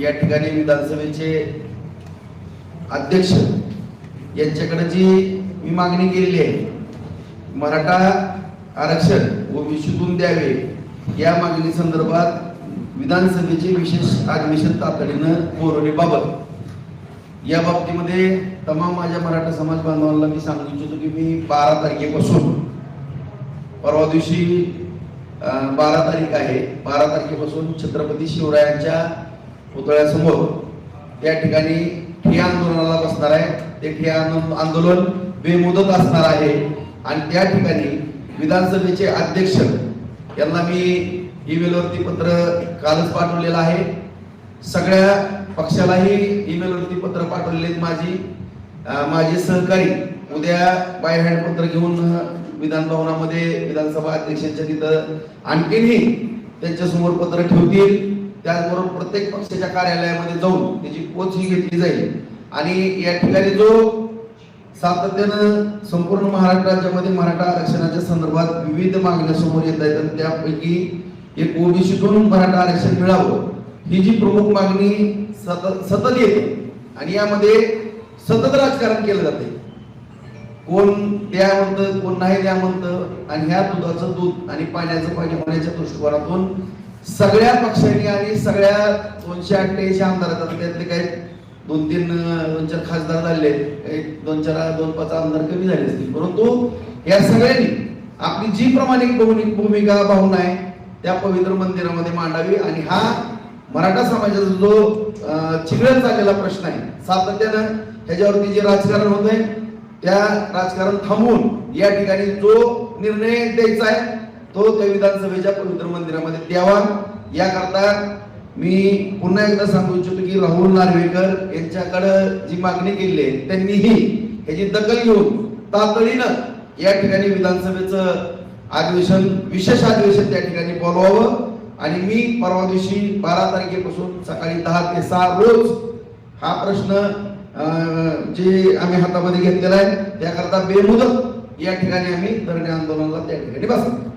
या ठिकाणी विधानसभेचे अध्यक्ष यांच्याकडे जी मी मागणी केलेली आहे मराठा आरक्षण ओबीसीतून द्यावे या मागणी संदर्भात विधानसभेचे विशेष अधिवेशन तातडीनं बोलवण्याबाबत या बाबतीमध्ये तमाम माझ्या मराठा समाज बांधवांना मी सांगू इच्छितो की मी बारा तारखेपासून परवा दिवशी बारा तारीख आहे. बारा तारखेपासून छत्रपती शिवरायांच्या पुतळ्यासमोर त्या ठिकाणी ठिया आंदोलनाला बसणार आहे. ते ठिया आंदोलन बेमुदत असणार आहे. आणि त्या ठिकाणी विधानसभेचे अध्यक्ष यांना मी ईमेलवरती पत्र कालच पाठवलेलं आहे. सगळ्या पक्षालाही ईमेलवरती पत्र पाठवलेले आहेत माझी. माझे सहकारी उद्या बाय हँड पत्र घेऊन विधानभवनामध्ये विधान भवनामध्ये विधानसभा अध्यक्षांच्या तिथं आणखीनही त्यांच्यासमोर पत्र ठेवतील. त्याचबरोबर प्रत्येक पक्षाच्या कार्यालयामध्ये जाऊन त्याची पोच ही घेतली जाईल. आणि या ठिकाणी जो सातत्यानं संपूर्ण महाराष्ट्र राज्यामध्ये मराठा आरक्षणाच्या संदर्भात विविध मागण्या समोर येत आहेत आणि त्यापैकी एक ओबीसीतून मराठा आरक्षण मिळावं ही जी प्रमुख मागणी सतत सतत येते आणि यामध्ये सतत राजकारण केलं जाते. कोण द्या म्हणतं कोण नाही द्या म्हणतं आणि ह्या दुधाचं दूध आणि पाण्याचं पाणी होण्याच्या दृष्टिकोनातून सगळ्या पक्षांनी आणि सगळ्या दोनशे अठ्ठ्याऐंशी आमदार आहेत. त्यातले काही दोन तीन दोन चार खासदार झाले काही दोन चार दोन पाच आमदार कमी झाले असतील परंतु या सगळ्यांनी आपली जी प्रामाणिक भूमिका भावना आहे त्या पवित्र मंदिरामध्ये मांडावी आणि हा मराठा समाजाचा जो चिघळत चाललेला प्रश्न आहे सातत्यानं ह्याच्यावरती जे राजकारण होत आहे त्या राजकारण थांबवून या ठिकाणी जो निर्णय द्यायचा आहे तो त्या विधानसभेच्या पवित्र मंदिरामध्ये. द्यावा याकरता मी पुन्हा एकदा सांगू इच्छितो की राहुल नार्वेकर यांच्याकडं जी मागणी केली आहे त्यांनीही ह्याची दखल घेऊन तातडीनं या ठिकाणी विधानसभेचं अधिवेशन विशेष अधिवेशन त्या ठिकाणी बोलवावं. आणि मी परवा दिवशी बारा तारखेपासून सकाळी दहा ते सहा रोज हा प्रश्न जे आम्ही हातामध्ये घेतलेला आहे त्याकरता बेमुदत या ठिकाणी आम्ही धरणे आंदोलनाला त्या ठिकाणी बसतो